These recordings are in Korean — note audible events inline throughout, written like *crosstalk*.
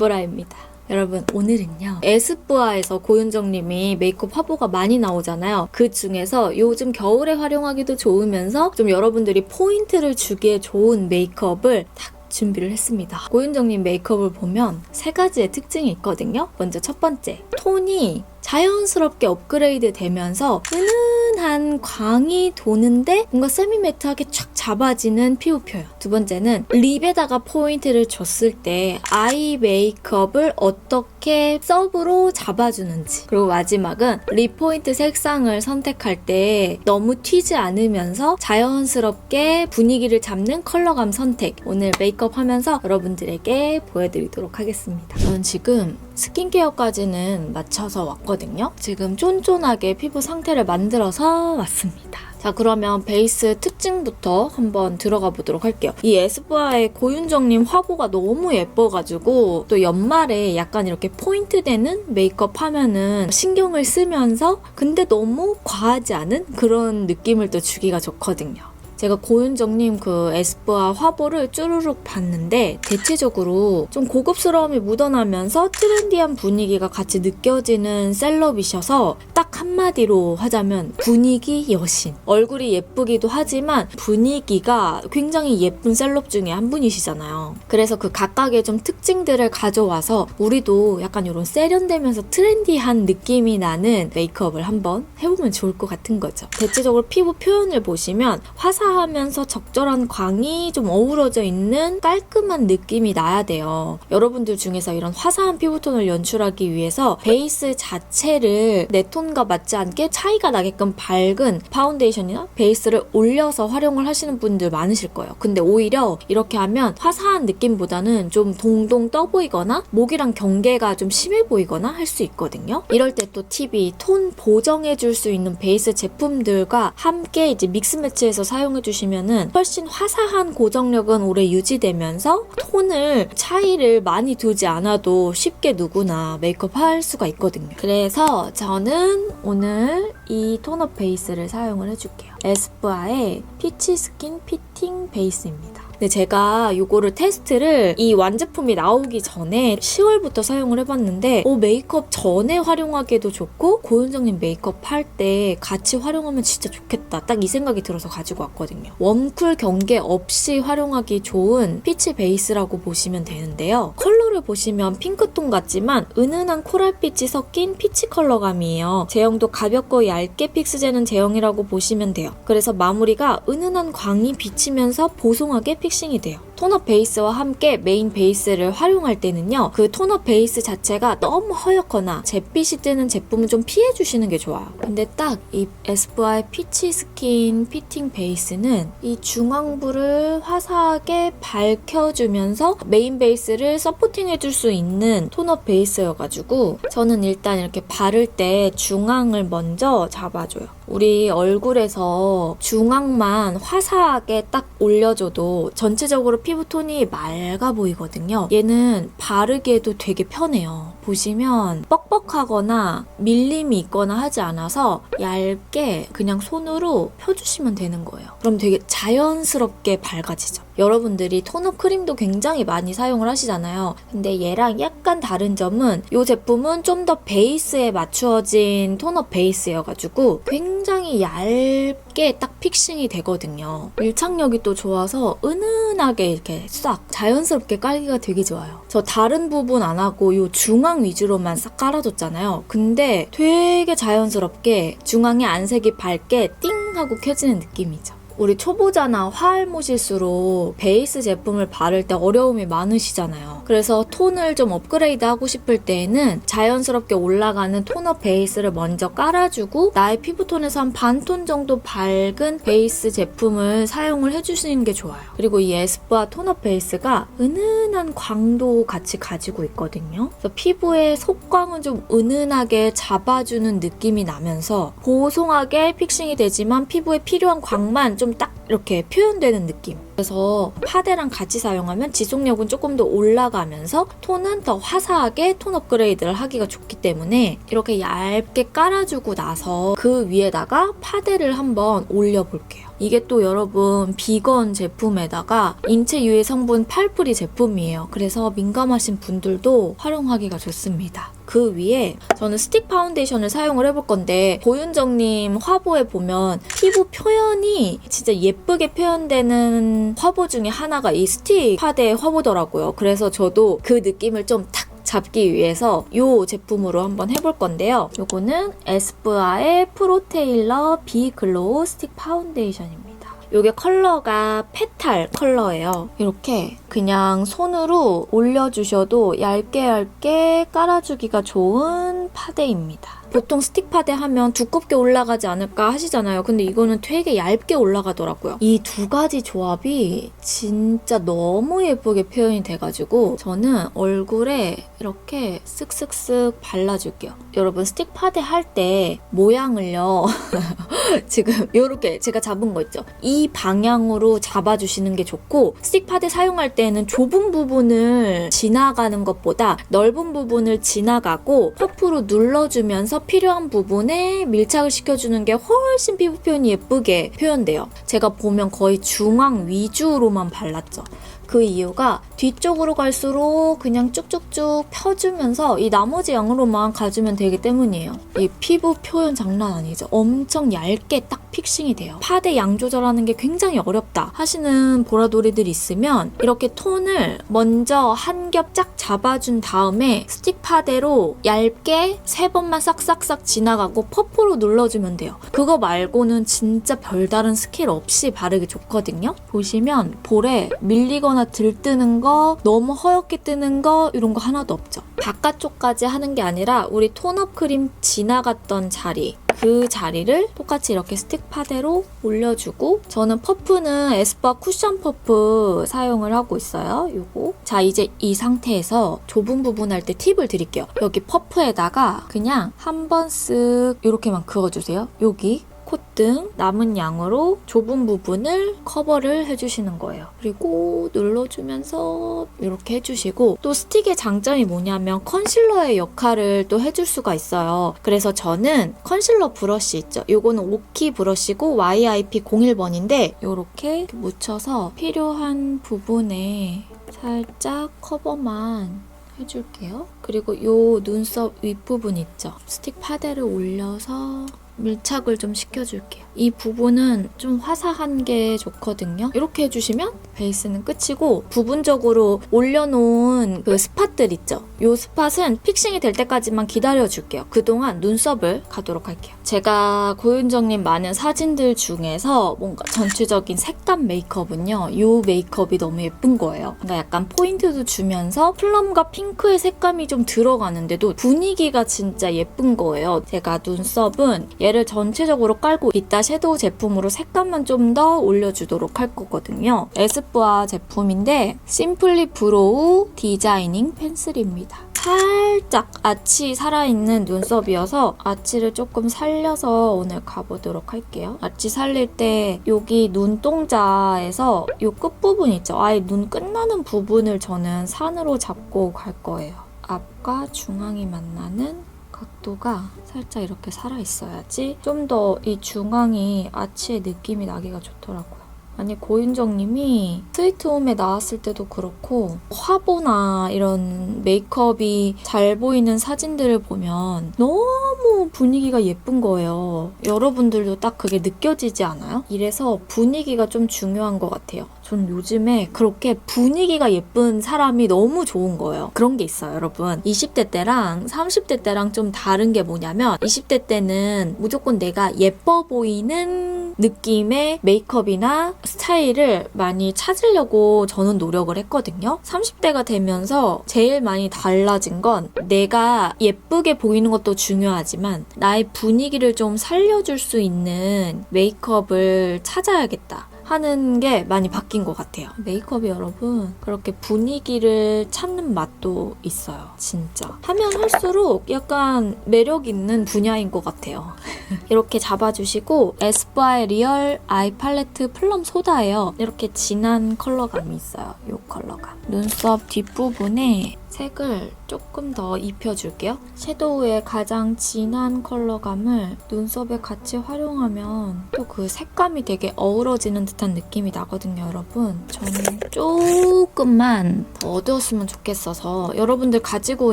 김보라입니다. 여러분 오늘은요 에스쁘아에서 고윤정님이 메이크업 화보가 많이 나오잖아요. 그 중에서 요즘 겨울에 활용하기도 좋으면서 좀 여러분들이 포인트를 주기에 좋은 메이크업을 딱 준비를 했습니다. 고윤정님 메이크업을 보면 세 가지의 특징이 있거든요. 먼저 첫 번째 톤이 자연스럽게 업그레이드 되면서 은은 한 광이 도는데 뭔가 세미매트하게 촥 잡아지는 피부 표현. 두 번째는 립에다가 포인트를 줬을 때 아이 메이크업을 어떻게 서브로 잡아주는지. 그리고 마지막은 립 포인트 색상을 선택할 때 너무 튀지 않으면서 자연스럽게 분위기를 잡는 컬러감 선택. 오늘 메이크업 하면서 여러분들에게 보여드리도록 하겠습니다. 저는 지금 스킨케어까지는 맞춰서 왔거든요. 지금 쫀쫀하게 피부 상태를 만들어서 왔습니다. 자, 그러면 베이스 특징부터 한번 들어가 보도록 할게요. 이 에스쁘아의 고윤정님 화보가 너무 예뻐가지고 또 연말에 약간 이렇게 포인트 되는 메이크업 하면은 신경을 쓰면서 근데 너무 과하지 않은 그런 느낌을 또 주기가 좋거든요. 제가 고윤정님 그 에스쁘아 화보를 쭈루룩 봤는데 대체적으로 좀 고급스러움이 묻어나면서 트렌디한 분위기가 같이 느껴지는 셀럽이셔서 딱 한마디로 하자면 분위기 여신. 얼굴이 예쁘기도 하지만 분위기가 굉장히 예쁜 셀럽 중에 한 분이시잖아요. 그래서 그 각각의 좀 특징들을 가져와서 우리도 약간 이런 세련되면서 트렌디한 느낌이 나는 메이크업을 한번 해보면 좋을 것 같은 거죠. 대체적으로 피부 표현을 보시면 화사 하면서 적절한 광이 좀 어우러져 있는 깔끔한 느낌이 나야 돼요. 여러분들 중에서 이런 화사한 피부톤을 연출하기 위해서 베이스 자체를 내 톤과 맞지 않게 차이가 나게끔 밝은 파운데이션이나 베이스를 올려서 활용을 하시는 분들 많으실 거예요. 근데 오히려 이렇게 하면 화사한 느낌보다는 좀 동동 떠 보이거나 목이랑 경계가 좀 심해 보이거나 할 수 있거든요. 이럴 때 또 팁이 톤 보정해 줄 수 있는 베이스 제품들과 함께 이제 믹스 매치해서 사용해 주시면은 훨씬 화사한 고정력은 오래 유지되면서 톤을 차이를 많이 두지 않아도 쉽게 누구나 메이크업 할 수가 있거든요. 그래서 저는 오늘 이 톤업 베이스를 사용을 해줄게요. 에스쁘아의 피치 스킨 피팅 베이스입니다. 근데 제가 이거를 테스트를 이 완제품이 나오기 전에 10월부터 사용을 해봤는데 오 메이크업 전에 활용하기에도 좋고 고윤정님 메이크업 할 때 같이 활용하면 진짜 좋겠다. 딱 이 생각이 들어서 가지고 왔거든요. 웜쿨 경계 없이 활용하기 좋은 피치 베이스라고 보시면 되는데요. 컬러 를 보시면 핑크톤 같지만 은은한 코랄빛이 섞인 피치 컬러감이에요 제형도 가볍고 얇게 픽스되는 제형이라고 보시면 돼요 그래서 마무리가 은은한 광이 비치면서 보송하게 픽싱이 돼요. 톤업 베이스와 함께 메인 베이스를 활용할 때는요. 그 톤업 베이스 자체가 너무 허옇거나 잿빛이 뜨는 제품은 좀 피해 주시는 게 좋아요. 근데 딱이 에스쁘아의 피치 스킨 피팅 베이스는 이 중앙부를 화사하게 밝혀주면서 메인 베이스를 서포팅 해줄 수 있는 톤업 베이스여가지고 저는 일단 이렇게 바를 때 중앙을 먼저 잡아줘요. 우리 얼굴에서 중앙만 화사하게 딱 올려줘도 전체적으로 피부톤이 맑아 보이거든요. 얘는 바르기에도 되게 편해요. 보시면 뻑뻑하거나 밀림이 있거나 하지 않아서 얇게 그냥 손으로 펴주시면 되는 거예요. 그럼 되게 자연스럽게 밝아지죠. 여러분들이 톤업 크림도 굉장히 많이 사용을 하시잖아요. 근데 얘랑 약간 다른 점은 이 제품은 좀 더 베이스에 맞추어진 톤업 베이스여가지고 굉장히 얇게 딱 픽싱이 되거든요. 밀착력이 또 좋아서 은은하게 이렇게 싹 자연스럽게 깔기가 되게 좋아요. 저 다른 부분 안 하고 이 중앙 위주로만 싹 깔아줬잖아요. 근데 되게 자연스럽게 중앙에 안색이 밝게 띵 하고 켜지는 느낌이죠. 우리 초보자나 화알못일수록 베이스 제품을 바를 때 어려움이 많으시잖아요. 그래서 톤을 좀 업그레이드 하고 싶을 때에는 자연스럽게 올라가는 톤업 베이스를 먼저 깔아주고 나의 피부톤에서 한 반톤 정도 밝은 베이스 제품을 사용을 해주시는 게 좋아요. 그리고 이 에스쁘아 톤업 베이스가 은은한 광도 같이 가지고 있거든요. 그래서 피부의 속광은 좀 은은하게 잡아주는 느낌이 나면서 보송하게 픽싱이 되지만 피부에 필요한 광만 좀딱 이렇게 표현되는 느낌. 그래서 파데랑 같이 사용하면 지속력은 조금 더 올라가면서 톤은 더 화사하게 톤 업그레이드를 하기가 좋기 때문에 이렇게 얇게 깔아주고 나서 그 위에다가 파데를 한번 올려볼게요. 이게 또 여러분 비건 제품에다가 인체 유해 성분 8프리 제품이에요. 그래서 민감하신 분들도 활용하기가 좋습니다. 그 위에 저는 스틱 파운데이션을 사용을 해볼 건데 고윤정님 화보에 보면 피부 표현이 진짜 예쁘게 표현되는 화보 중에 하나가 이 스틱 파데 화보더라고요. 그래서 저도 그 느낌을 좀탁 잡기 위해서 이 제품으로 한번 해볼 건데요. 요거는 에스쁘아의 프로테일러 비 글로우 스틱 파운데이션입니다. 요게 컬러가 페탈 컬러예요. 이렇게 그냥 손으로 올려주셔도 얇게 얇게 깔아주기가 좋은 파데입니다. 보통 스틱 파데 하면 두껍게 올라가지 않을까 하시잖아요. 근데 이거는 되게 얇게 올라가더라고요. 이 두 가지 조합이 진짜 너무 예쁘게 표현이 돼가지고 저는 얼굴에 이렇게 쓱쓱쓱 발라줄게요. 여러분 스틱 파데 할 때 모양을요. *laughs* 지금 이렇게 제가 잡은 거 있죠. 이 방향으로 잡아주시는 게 좋고 스틱 파데 사용할 때는 좁은 부분을 지나가는 것보다 넓은 부분을 지나가고 퍼프로 눌러주면서 필요한 부분에 밀착을 시켜주는 게 훨씬 피부 표현이 예쁘게 표현돼요. 제가 보면 거의 중앙 위주로만 발랐죠. 그 이유가 뒤쪽으로 갈수록 그냥 쭉쭉쭉 펴주면서 이 나머지 양으로만 가주면 되기 때문이에요. 이 피부 표현 장난 아니죠? 엄청 얇게 딱 픽싱이 돼요. 파데 양 조절하는 게 굉장히 어렵다 하시는 보라돌이들 있으면 이렇게 톤을 먼저 한 겹 쫙 잡아준 다음에 스틱 파데로 얇게 세 번만 싹싹싹 지나가고 퍼프로 눌러주면 돼요. 그거 말고는 진짜 별다른 스킬 없이 바르기 좋거든요. 보시면 볼에 밀리거나 들뜨는 거, 너무 허옇게 뜨는 거 이런 거 하나도 없죠. 바깥쪽까지 하는 게 아니라 우리 톤업 크림 지나갔던 자리 그 자리를 똑같이 이렇게 스틱 파데로 올려주고 저는 퍼프는 에스쁘아 쿠션 퍼프 사용을 하고 있어요. 요거. 자 이제 이 상태에서 좁은 부분 할 때 팁을 드릴게요. 여기 퍼프에다가 그냥 한 번 쓱 이렇게만 그어주세요. 여기 콧등 남은 양으로 좁은 부분을 커버를 해주시는 거예요. 그리고 눌러주면서 이렇게 해주시고 또 스틱의 장점이 뭐냐면 컨실러의 역할을 또 해줄 수가 있어요. 그래서 저는 컨실러 브러쉬 있죠. 요거는 오키 브러쉬고 YIP 01번인데 이렇게 묻혀서 필요한 부분에 살짝 커버만 해줄게요. 그리고 요 눈썹 윗부분 있죠? 스틱 파데를 올려서 밀착을 좀 시켜줄게요. 이 부분은 좀 화사한 게 좋거든요. 이렇게 해주시면 베이스는 끝이고 부분적으로 올려놓은 그 스팟들 있죠? 이 스팟은 픽싱이 될 때까지만 기다려줄게요. 그동안 눈썹을 가도록 할게요. 제가 고윤정님 많은 사진들 중에서 뭔가 전체적인 색감 메이크업은요. 이 메이크업이 너무 예쁜 거예요. 그러니까 약간 포인트도 주면서 플럼과 핑크의 색감이 좀 들어가는데도 분위기가 진짜 예쁜 거예요. 제가 눈썹은 얘를 전체적으로 깔고 이따 섀도우 제품으로 색감만 좀 더 올려주도록 할 거거든요. 에스쁘아 제품인데 심플리 브로우 디자이닝 펜슬입니다. 살짝 아치 살아있는 눈썹이어서 아치를 조금 살려서 오늘 가보도록 할게요. 아치 살릴 때 여기 눈동자에서 이 끝부분 있죠? 아예 눈 끝나는 부분을 저는 산으로 잡고 갈 거예요. 앞과 중앙이 만나는 각도가 살짝 이렇게 살아있어야지 좀 더 이 중앙이 아치의 느낌이 나기가 좋더라고요. 아니 고윤정님이 스위트홈에 나왔을 때도 그렇고 화보나 이런 메이크업이 잘 보이는 사진들을 보면 너무 분위기가 예쁜 거예요. 여러분들도 딱 그게 느껴지지 않아요? 이래서 분위기가 좀 중요한 것 같아요. 전 요즘에 그렇게 분위기가 예쁜 사람이 너무 좋은 거예요. 그런 게 있어요, 여러분. 20대 때랑 30대 때랑 좀 다른 게 뭐냐면 20대 때는 무조건 내가 예뻐 보이는 느낌의 메이크업이나 스타일을 많이 찾으려고 저는 노력을 했거든요. 30대가 되면서 제일 많이 달라진 건 내가 예쁘게 보이는 것도 중요하지만 나의 분위기를 좀 살려줄 수 있는 메이크업을 찾아야겠다. 하는 게 많이 바뀐 것 같아요. 메이크업이 여러분 그렇게 분위기를 찾는 맛도 있어요. 진짜. 하면 할수록 약간 매력 있는 분야인 것 같아요. *laughs* 이렇게 잡아주시고 에스쁘아의 리얼 아이 팔레트 플럼 소다예요. 이렇게 진한 컬러감이 있어요. 이 컬러감. 눈썹 뒷부분에 색을 조금 더 입혀줄게요. 섀도우의 가장 진한 컬러감을 눈썹에 같이 활용하면 또 그 색감이 되게 어우러지는 듯한 느낌이 나거든요, 여러분. 저는 조금만 더 어두웠으면 좋겠어서 여러분들 가지고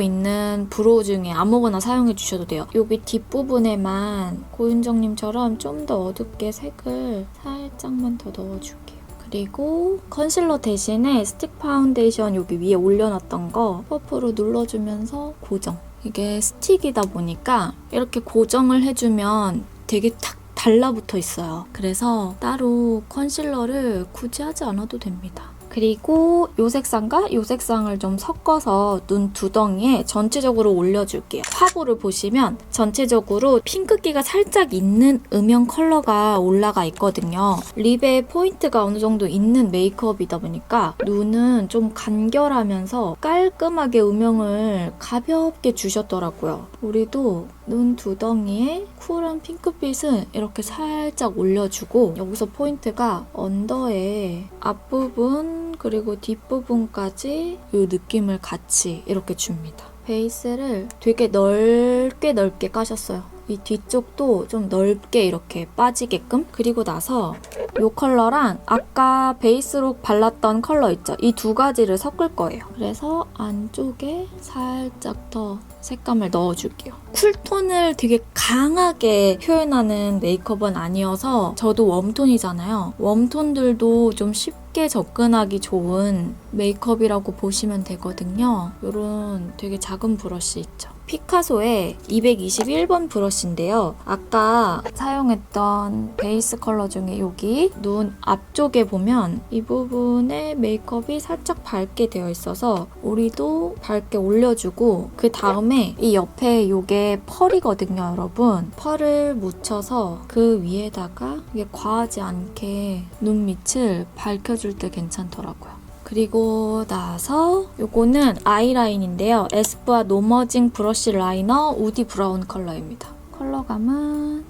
있는 브로우 중에 아무거나 사용해 주셔도 돼요. 여기 뒷부분에만 고윤정님처럼 좀 더 어둡게 색을 살짝만 더 넣어줄게요. 그리고 컨실러 대신에 스틱 파운데이션 여기 위에 올려놨던 거 퍼프로 눌러주면서 고정. 이게 스틱이다 보니까 이렇게 고정을 해주면 되게 탁 달라붙어 있어요. 그래서 따로 컨실러를 굳이 하지 않아도 됩니다. 그리고 이 색상과 이 색상을 좀 섞어서 눈 두덩이에 전체적으로 올려줄게요. 화보를 보시면 전체적으로 핑크기가 살짝 있는 음영 컬러가 올라가 있거든요. 립에 포인트가 어느 정도 있는 메이크업이다 보니까 눈은 좀 간결하면서 깔끔하게 음영을 가볍게 주셨더라고요. 우리도 눈 두덩이에 쿨한 핑크빛은 이렇게 살짝 올려주고 여기서 포인트가 언더의 앞부분 그리고 뒷부분까지 이 느낌을 같이 이렇게 줍니다. 베이스를 되게 넓게 넓게 까셨어요. 이 뒤쪽도 좀 넓게 이렇게 빠지게끔 그리고 나서 이 컬러랑 아까 베이스로 발랐던 컬러 있죠? 이 두 가지를 섞을 거예요. 그래서 안쪽에 살짝 더 색감을 넣어줄게요. 쿨톤을 되게 강하게 표현하는 메이크업은 아니어서 저도 웜톤이잖아요. 웜톤들도 좀 쉽게 접근하기 좋은 메이크업이라고 보시면 되거든요. 이런 되게 작은 브러쉬 있죠. 피카소의 221번 브러쉬인데요. 아까 사용했던 베이스 컬러 중에 여기 눈 앞쪽에 보면 이 부분에 메이크업이 살짝 밝게 되어 있어서 우리도 밝게 올려주고 그 다음에 이 옆에 이게 펄이거든요, 여러분. 펄을 묻혀서 그 위에다가 이게 과하지 않게 눈 밑을 밝혀줄 때 괜찮더라고요. 그리고 나서 요거는 아이라인인데요. 에스쁘아 노머징 브러쉬 라이너 우디 브라운 컬러입니다. 컬러감은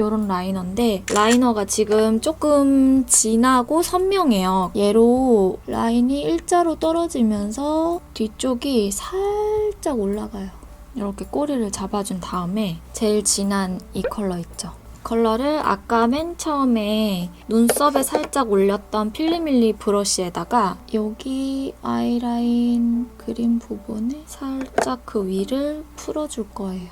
요런 라이너인데 라이너가 지금 조금 진하고 선명해요. 얘로 라인이 일자로 떨어지면서 뒤쪽이 살짝 올라가요. 이렇게 꼬리를 잡아준 다음에 제일 진한 이 컬러 있죠. 컬러를 아까 맨 처음에 눈썹에 살짝 올렸던 필리밀리 브러쉬에다가 여기 아이라인 그림 부분에 살짝 그 위를 풀어줄 거예요.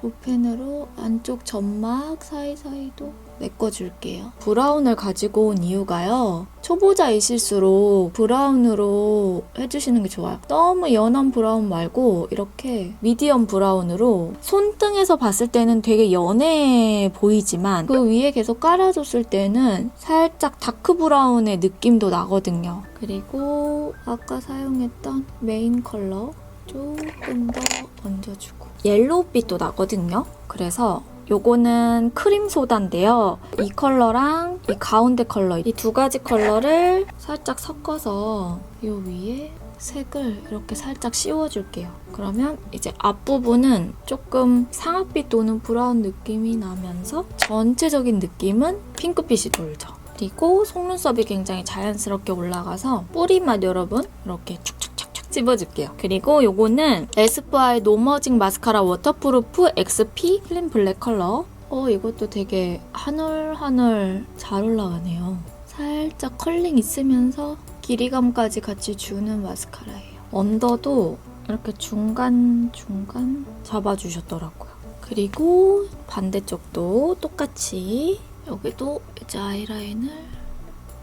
볼펜으로 안쪽 점막 사이사이도 메꿔줄게요. 브라운을 가지고 온 이유가요. 초보자이실수록 브라운으로 해주시는 게 좋아요. 너무 연한 브라운 말고 이렇게 미디엄 브라운으로 손등에서 봤을 때는 되게 연해 보이지만 그 위에 계속 깔아줬을 때는 살짝 다크 브라운의 느낌도 나거든요. 그리고 아까 사용했던 메인 컬러 조금 더 얹어주고 옐로우빛도 나거든요. 그래서 요거는 크림 소다인데요. 이 컬러랑 이 가운데 컬러 이 두 가지 컬러를 살짝 섞어서 요 위에 색을 이렇게 살짝 씌워줄게요. 그러면 이제 앞부분은 조금 상아빛 또는 브라운 느낌이 나면서 전체적인 느낌은 핑크빛이 돌죠. 그리고 속눈썹이 굉장히 자연스럽게 올라가서 뿌리맛 여러분 이렇게 축축축축 집어줄게요. 그리고 요거는 에스쁘아의 노머징 마스카라 워터프루프 XP 클린 블랙 컬러. 어 이것도 되게 하늘하늘 잘 올라가네요. 살짝 컬링 있으면서 길이감까지 같이 주는 마스카라예요. 언더도 이렇게 중간중간 잡아주셨더라고요. 그리고 반대쪽도 똑같이 여기도 이제 아이라인을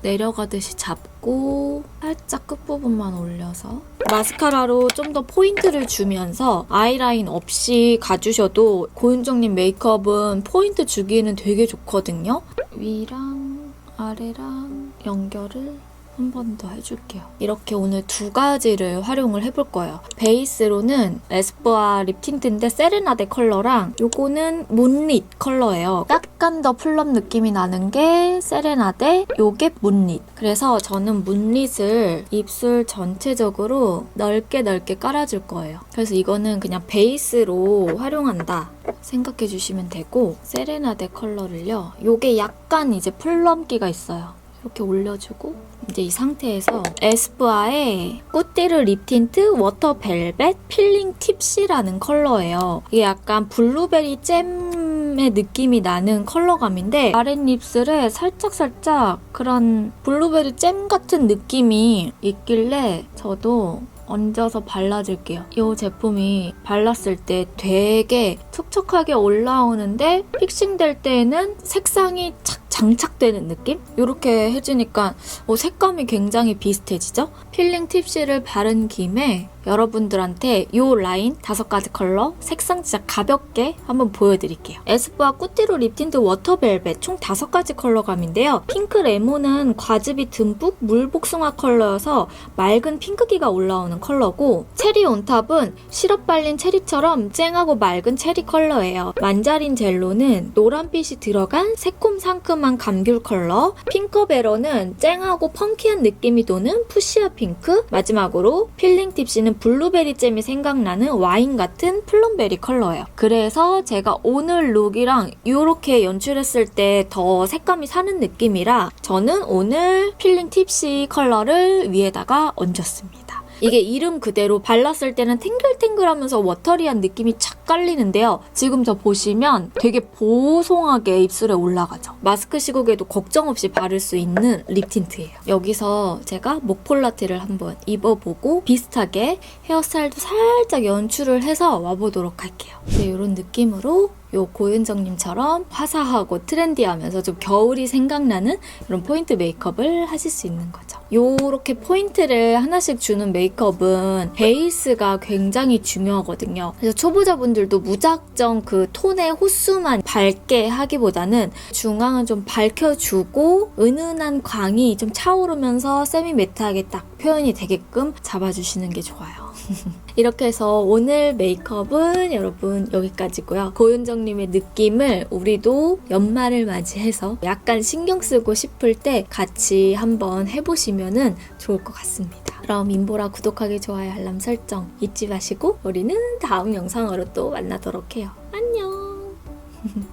내려가듯이 잡고 살짝 끝부분만 올려서 마스카라로 좀 더 포인트를 주면서 아이라인 없이 가주셔도 고윤정님 메이크업은 포인트 주기에는 되게 좋거든요. 위랑 아래랑 연결을 한 번 더 해줄게요. 이렇게 오늘 두 가지를 활용을 해볼 거예요. 베이스로는 에스쁘아 립 틴트인데 세레나데 컬러랑 요거는 문릿 컬러예요. 약간 더 플럼 느낌이 나는 게 세레나데, 요게 문릿. 그래서 저는 문릿을 입술 전체적으로 넓게 넓게 깔아줄 거예요. 그래서 이거는 그냥 베이스로 활용한다. 생각해 주시면 되고 세레나데 컬러를요. 요게 약간 이제 플럼기가 있어요. 이렇게 올려주고 이제 이 상태에서 에스쁘아의 꽃띠르 립 틴트 워터 벨벳 필링 팁시라는 컬러예요. 이게 약간 블루베리 잼의 느낌이 나는 컬러감인데 아랫입술에 살짝살짝 그런 블루베리 잼 같은 느낌이 있길래 저도 얹어서 발라줄게요. 이 제품이 발랐을 때 되게 촉촉하게 올라오는데 픽싱될 때에는 색상이 착 장착되는 느낌? 이렇게 해주니까 어, 색감이 굉장히 비슷해지죠? 필링 팁시를 바른 김에 여러분들한테 이 라인 다섯 가지 컬러 색상 진짜 가볍게 한번 보여드릴게요. 에스쁘아 꾸띠로 립틴트 워터벨벳 총 다섯 가지 컬러감인데요. 핑크 레몬은 과즙이 듬뿍 물복숭아 컬러여서 맑은 핑크기가 올라오는 컬러고 체리 온탑은 시럽 발린 체리처럼 쨍하고 맑은 체리 컬러예요. 만자린 젤로는 노란빛이 들어간 새콤 상큼한 감귤 컬러 핑커베러는 쨍하고 펑키한 느낌이 도는 푸시아 핑크 마지막으로 필링 팁시는 블루베리 잼이 생각나는 와인 같은 플럼베리 컬러예요. 그래서 제가 오늘 룩이랑 이렇게 연출했을 때 더 색감이 사는 느낌이라 저는 오늘 필링 팁시 컬러를 위에다가 얹었습니다. 이게 이름 그대로 발랐을 때는 탱글탱글하면서 워터리한 느낌이 착 깔리는데요. 지금 저 보시면 되게 보송하게 입술에 올라가죠. 마스크 시국에도 걱정 없이 바를 수 있는 립 틴트예요. 여기서 제가 목폴라티를 한번 입어보고 비슷하게 헤어스타일도 살짝 연출을 해서 와보도록 할게요. 네, 이런 느낌으로 요 고윤정님처럼 화사하고 트렌디하면서 좀 겨울이 생각나는 이런 포인트 메이크업을 하실 수 있는 거죠. 요렇게 포인트를 하나씩 주는 메이크업은 베이스가 굉장히 중요하거든요. 그래서 초보자분들도 무작정 그 톤의 호수만 밝게 하기보다는 중앙은 좀 밝혀주고 은은한 광이 좀 차오르면서 세미 매트하게 딱 표현이 되게끔 잡아주시는 게 좋아요. *laughs* 이렇게 해서 오늘 메이크업은 여러분 여기까지고요. 고윤정님의 느낌을 우리도 연말을 맞이해서 약간 신경 쓰고 싶을 때 같이 한번 해보시면 좋을 것 같습니다. 그럼 인보라 구독하기, 좋아요, 알람 설정 잊지 마시고 우리는 다음 영상으로 또 만나도록 해요. 안녕!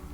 *laughs*